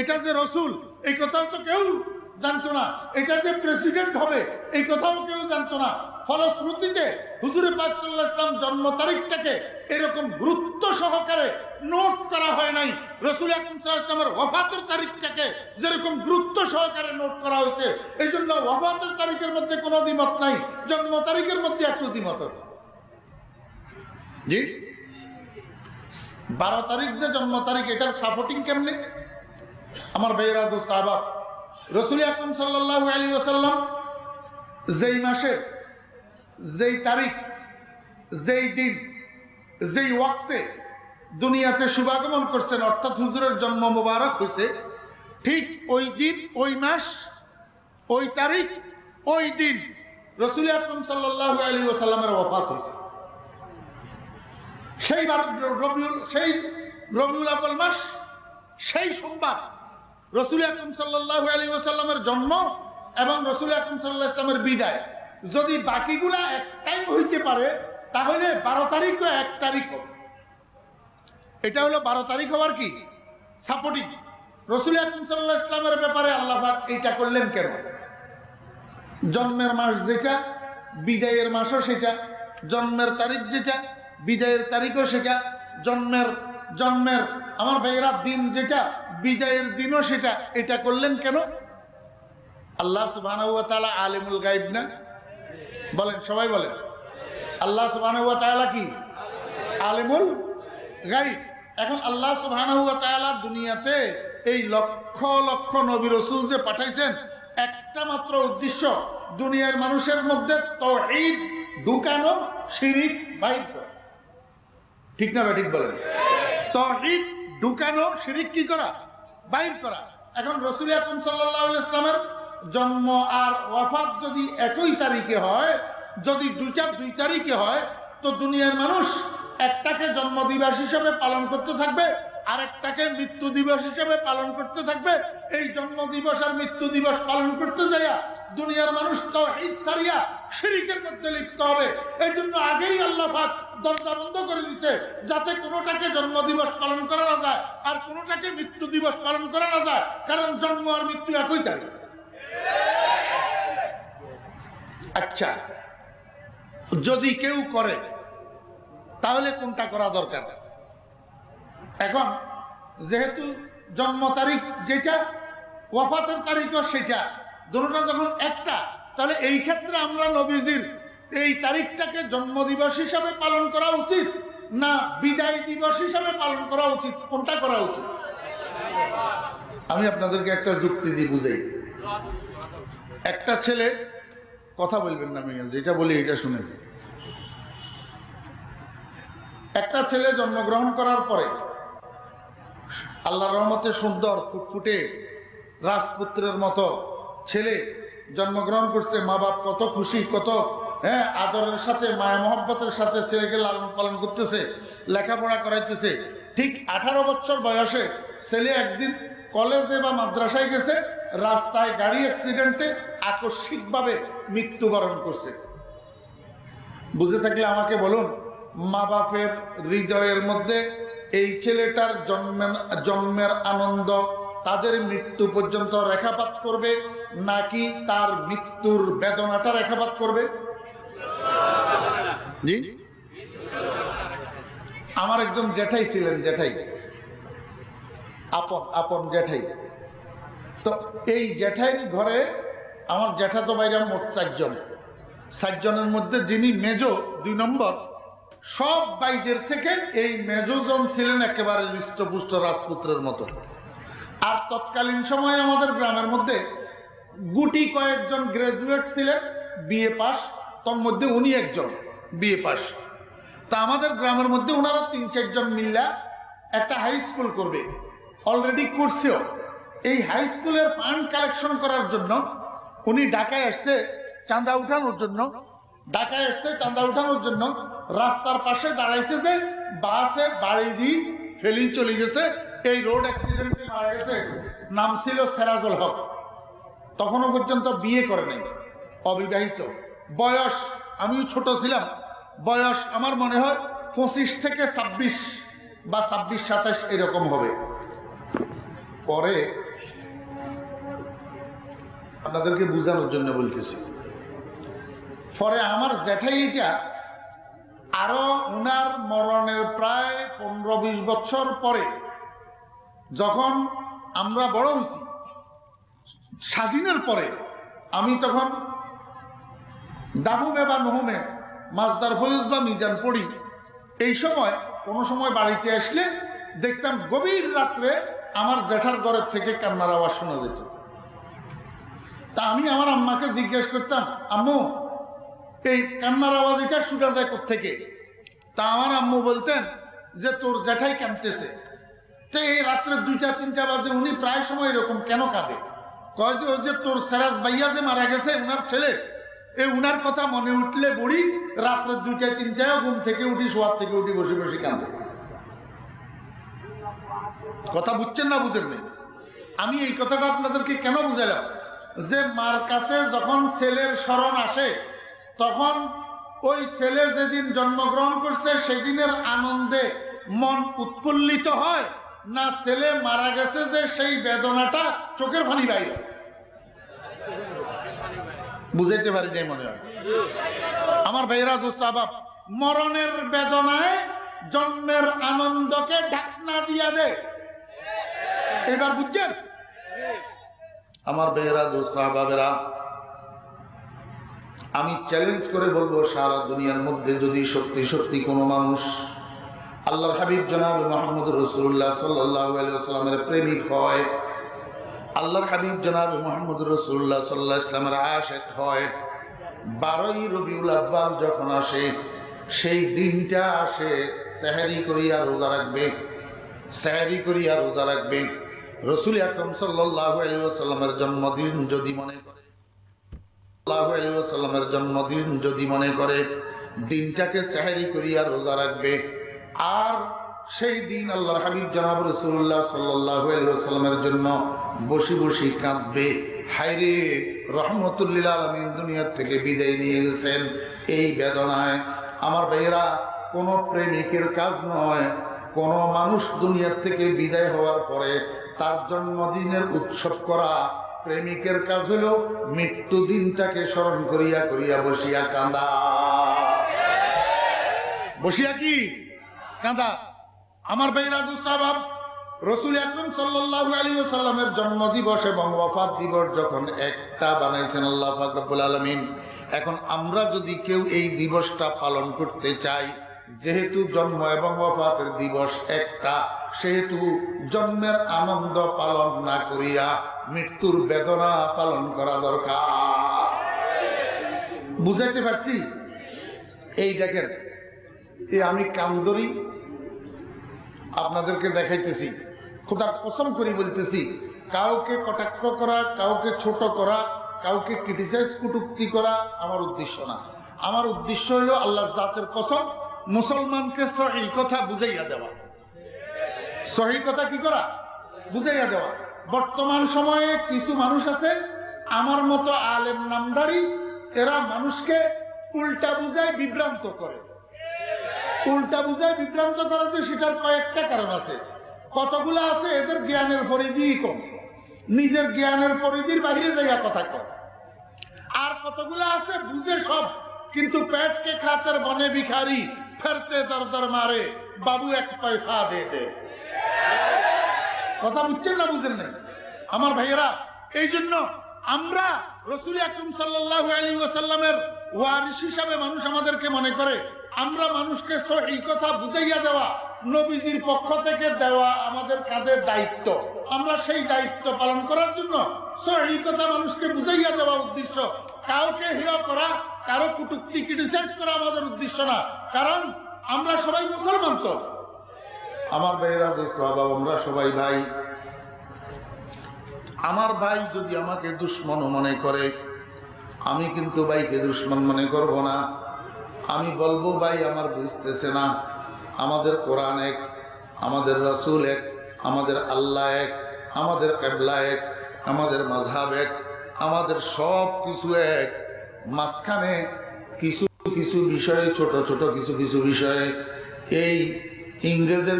এটা যে রসুল, এই কথাও তো কেউ জানতো না। এটা যে প্রেসিডেন্ট হবে, এই কথাও কেউ জানতো না। ফলশ্রুতিতে হুজুরে পাক সাল্লাহ ইসলাম জন্ম তারিখটাকে এরকম গুরুত্ব সহকারে নোট করা হয় নাই। রসুল ওফাতের তারিখটাকে যেরকম গুরুত্ব সহকারে নোট করা হয়েছে এই জন্য ওফাতের তারিখের মধ্যে কোনো দ্বিমত নাই। জন্ম তারিখের মধ্যে একটু দ্বিমত আছে। জি? বারো তারিখ যে জন্ম তারিখ, এটার সাপোর্টিং কেমনে? আমার ভাইয়েরা, দোস্ত, আবার রসুল আকরম সাল্লাহ আলী ওসাল্লাম যেই মাসের যেই তারিখ, যেই দিন, যেই ওয়াক্তে দুনিয়াতে শুভাগমন করছেন, অর্থাৎ হুজুরের জন্ম মোবারক হয়েছে, ঠিক ওই দিন, ওই মাস, ওই তারিখ, ওই দিন রসুল আকরম সাল্লাহ আলী ওসাল্লামের ওফাত হয়েছে। সেই রবিউল সেই রবিউল আব্বাল মাস, সেই সোমবার রসুল আকরম সাল্লাহ আলী ওসাল্লামের জন্ম এবং রসুল আকরম সাল্লাহ ইসলামের বিদায়। যদি বাকিগুলা এক টাইম হইতে পারে, তাহলে বারো তারিখও এক তারিখ হবে। এটা হলো বারো তারিখ হওয়ার কি? সাপোর্টিং রসুল আকরম সাল্লাহ ইসলামের ব্যাপারে আল্লাহ এইটা করলেন কেন? জন্মের মাস যেটা, বিদায়ের মাসও সেটা, জন্মের তারিখ যেটা, বিদায়ের তারিখও সেটা, জন্মের জন্মের, আমার ভাইয়েরা দিন যেটা বিদায়ের দিনও সেটা, এটা করলেন কেন? আল্লাহ সুবাহ আলিমুল গাইব না? বলেন, সবাই বলেন। আল্লাহ সুবাহ কি? আলিমুল গাইব এখন আল্লাহ সুবাহ দুনিয়াতে এই লক্ষ লক্ষ নবী রসুল যে পাঠাইছেন, একটা মাত্র উদ্দেশ্য, দুনিয়ার মানুষের মধ্যে তহিদ ঢুকানো, শিরিক বাইর ঠিক না ঠিক বলেন। তহিদ ঢুকানো, শিরিক কি করা? বাইর করা। এখন রসুল আকরম সাল্লাহ ইসলামের জন্ম আর ওয়াফাত যদি একই তারিখে হয়, যদি দুইটা দুই তারিখে হয়, তো দুনিয়ার মানুষ একটাকে জন্ম দিবস হিসেবে পালন করতে থাকবে, আরেকটাকে মৃত্যু দিবস হিসেবে পালন করতে থাকবে। এই জন্ম দিবস আর মৃত্যু দিবস পালন করতে যাইয়া দুনিয়ার মানুষ তো ঈদ সারিয়া শিরিকের মধ্যে লিপ্ত হবে। এই জন্য আগেই আল্লাহ দরজা বন্ধ করে দিছে, যাতে কোনোটাকে জন্ম দিবস পালন করা না যায় আর কোনোটাকে মৃত্যু দিবস পালন করা না যায়, কারণ জন্ম আর মৃত্যু একই তারিখ। আচ্ছা যদি কেউ করে, তাহলে কোনটা করা দরকার? এখন, যেহেতু জন্ম তারিখ যেটা, ওয়াফাতের তারিখও সেটা দুটোটা যখন একটা, তাহলে এই ক্ষেত্রে আমরা নবীজির এই তারিখটাকে জন্মদিবস হিসাবে পালন করা উচিত না বিদায় দিবস হিসাবে পালন করা উচিত? কোনটা করা উচিত? আমি আপনাদেরকে একটা যুক্তি দিয়ে বুঝাই। একটা ছেলে, কথা বলবেন না মিয়াল যেটা বলি, এটা শুনেন। একটা ছেলে জন্মগ্রহণ করার পরে আল্লাহ রহমতে সুন্দর, ফুটফুটে রাজপুত্রের মতো ছেলে জন্মগ্রহণ করছে মা বাপ কত খুশি, কত হ্যাঁ আদরের সাথে, মায়া মহব্বতের সাথে ছেলেকে লালন পালন করতেছে, লেখাপড়া করাইতেছে। ঠিক আঠারো বছর বয়সে ছেলে একদিন কলেজে বা মাদ্রাসায় গেছে, রাস্তায় গাড়ি অ্যাক্সিডেন্টে আকস্মিকভাবে মৃত্যুবরণ করছে। বুঝে থাকলে আমাকে বলুন, মা বাপের হৃদয়ের মধ্যে এই ছেলেটার জন্মের জন্মের আনন্দ তাদের মৃত্যু পর্যন্ত রেখাপাত করবে, নাকি তার মৃত্যুর বেদনাটা রেখাপাত করবে? জি? আমার একজন জেঠাই ছিলেন, জেঠাই। আপন আপন জেঠাই। তো এই জেঠাইর ঘরে আমার জ্যাঠা তো বাইরে মোট চারজন। চারজনের মধ্যে যিনি মেজ, দুই নম্বর, সব বাইদের থেকে এই মেজজন ছিলেন একেবারে হৃষ্টপুষ্ট রাজপুত্রের মতো। আর তৎকালীন সময়ে আমাদের গ্রামের মধ্যে গুটি কয়েকজন গ্রাজুয়েট ছিলেন, বিএ পাস তোর মধ্যে উনি একজন। BA pass. তা আমাদের গ্রামের মধ্যে ওনারা তিন, চারজন মিল্লা একটা হাই স্কুল করবে। অলরেডি করছেও। এই হাই স্কুলের ফান্ড কালেকশন করার জন্য উনি ঢাকায় এসছে চাঁদা উঠানোর জন্য, ঢাকায় এসছে চাঁদা উঠানোর জন্য রাস্তার পাশে দাঁড়াইছে যে বাসে বাড়ি দিয়ে ফেলি চলে গেছে, এই রোড অ্যাক্সিডেন্টে মারা গেছে, নাম ছিল সেরাজুল হক। তখনও পর্যন্ত বিয়ে করে নাই। অবিবাহিত। বয়স, আমিও ছোট ছিলাম। বয়স আমার মনে হয় পঁচিশ থেকে ছাব্বিশ বা ছাব্বিশ, সাতাশ এরকম হবে। পরে আপনাদেরকে বোঝানোর জন্য বলতেছি। পরে আমার জ্যাঠাইটা আরও উনার মরণের প্রায় পনেরো বিশ বছর পরে যখন আমরা বড় হয়েছি, স্বাধীনের পরে আমি তখন দাহুমে বা নহমে মাছদার ফয়জ বা মিজান পড়ি। এই সময়, কোনো সময় বাড়িতে আসলে দেখতাম গভীর রাত্রে আমার জ্যাঠার ঘরের থেকে কান্নার আওয়াজ শোনা যেত। তা আমি আমার আম্মাকে জিজ্ঞেস করতাম, আম্মু, এই কান্নার আওয়াজ এটা শোনা যায় থেকে তা আমার আম্মু বলতেন যে, তোর জ্যাঠাই কাঁদতেছে। তো এই রাত্রে দুইটা, তিনটা বাজে উনি প্রায় সময় এরকম কেন কাঁদে? কয় যে, ওই যে তোর সেরাজ ভাইয়া যে মারা গেছে ওনার ছেলে এই উনার কথা মনে উঠলে বুড়ি রাত্রে দুইটায়, তিনটায় ঘুম থেকে উঠি, শোয়ার থেকে উঠি, বসে বসে কাঁদে কথা বুঝছেন না বুঝেন নাই? আমি এই কথাটা আপনাদেরকে কেন বুঝালাম? যে মার কাছে যখন ছেলের স্মরণ আসে, তখন ওই ছেলে যেদিন জন্মগ্রহণ করছে, সেদিনের আনন্দে মন উৎফুল্লিত হয়। না ছেলে মারা গেছে যে সেই বেদনাটা চোখের পানি বাইরে। বুঝাইতে পারি নাই মনে হয়। আমার ভাইরা দোস্ত আবাব মরণের বেদনায় জন্মের আনন্দকে ঢাকনা দিয়া দে। এবার বুঝছেন? আমার বেয়েরা দোস্ত আবাবেরা আমি চ্যালেঞ্জ করে বলব, সারা দুনিয়ার মধ্যে যদি সত্যি সত্যি কোনো মানুষ আল্লাহর হাবিব জনাব মোহাম্মদ রসুল্লাহ সাল্লাহ সাল্লামের প্রেমিক হয় আল্লাহর হাবিব জনাব মোহাম্মদ রসুল্লাহ সাল্লাহ ইসলামের আশেক হয়। বারোই রবিউল আব্বাল যখন আসে, সেই দিনটা আসে, সেহারি করিয়া রোজা রাখবে, সেহারি করিয়া রোজা রাখবে। রসুল আকরম সাল্লাহ আলিয়াল্লামের জন্মদিন যদি মনে করে, সাল্লাল্লাহু আলাইহি জন্মদিন যদি মনে করে, দিনটাকে সেহারি করিয়া রোজা রাখবে। আর সেই দিন আল্লাহর হাবিব জনাব রসুল্লাহ সাল্লাহ সাল্লামের জন্য বসি বসি কাঁদবে। হাইরে রহমতুল্লিল আলমিন দুনিয়ার থেকে বিদায় নিয়ে গেছেন। এই বেদনায় আমার ভাইয়েরা, কোনো প্রেমিকের কাজ নয়, কোনো মানুষ দুনিয়ার থেকে বিদায় হওয়ার পরে তার জন্মদিনের উৎসব করা প্রেমিকের কাজ হলো মৃত্যু দিনটাকে স্মরণ করিয়া করিয়া বসিয়া কাঁদা। বসিয়া কি? কাঁদা। আমার ভাইরা দুস্তাবাব রসুল আকরম সাল্লাল্লাহু আলী সাল্লামের জন্ম দিবস এবং ওয়াফাত দিবস যখন একটা বানাইছেন আল্লাহ ফাকরুল আলমিন, এখন আমরা যদি কেউ এই দিবসটা পালন করতে চাই, যেহেতু জন্ম এবং ওয়াফাতের দিবস একটা, সেহেতু জন্মের আনন্দ পালন না করিয়া মৃত্যুর বেদনা পালন করা দরকার। বুঝাইতে পারছি? এই দেখেন, এ আমি কান্দরি আপনাদেরকে দেখাইতেছি। খোদার কসম করি বলতেছি, কাউকে কটাক্ষ করা, কাউকে ছোট করা, কাউকে ক্রিটিসাইজ কুটুক্তি করা আমার উদ্দেশ্য না। আমার উদ্দেশ্য হলো আল্লাহ জাতের কসম, মুসলমানকে সহি কথা বুঝাইয়া দেওয়া। সহি কথা কি করা? বুঝাইয়া দেওয়া। বর্তমান সময়ে কিছু মানুষ আছে, আমার মতো আলেম নামদারি, এরা মানুষকে উল্টা বুঝায় বিভ্রান্ত করে। উল্টা বুঝায় বিভ্রান্ত করা যে সেটার কয়েকটা কারণ আছে। কতগুলো আছে? এদের জ্ঞানের পরিধি কম। নিজের জ্ঞানের পরিধির বাহিরে জায়গা কথা কয়। আর কতগুলো আছে? বুঝে সব। কিন্তু পেটকে খাতের বনে ভিখারি ফেরতে দর দর মারে, বাবু এক পয়সা দে দে। কথা বুঝছেন না বুঝেন নাই? আমার ভাইয়েরা এই জন্য আমরা রসুল আকরম সাল্লাহ আলী ওয়াসাল্লামের ওয়ারিস হিসাবে মানুষ আমাদেরকে মনে করে আমরা মানুষকে এই কথা বুঝাইয়া দেওয়া নবীজির পক্ষ থেকে দেওয়া আমাদের কাঁধে দায়িত্ব? আমরা সেই দায়িত্ব পালন করার জন্য এই কথা মানুষকে বুঝাইয়া দেওয়া উদ্দেশ্য। কাউকে হেয় করা, কারও কুটুক্তি ক্রিটিসাইজ করা আমাদের উদ্দেশ্য না। কারণ আমরা সবাই মুসলমান তো। আমার ভাইয়েরা, দোস্ত, বাবা আমরা সবাই ভাই, আমার ভাই যদি আমাকে দুশ্মন মনে করে, আমি কিন্তু ভাইকে দুশ্মন মনে করব না। আমি বলব, ভাই, আমার বুঝতেছে না। আমাদের কোরআন এক, আমাদের রসুল এক, আমাদের আল্লাহ এক, আমাদের কেবলা এক, আমাদের মাঝহাব এক, আমাদের সব কিছু এক। মাঝখানে কিছু কিছু বিষয়ে, ছোট ছোট কিছু কিছু বিষয়ে এই ইংরেজের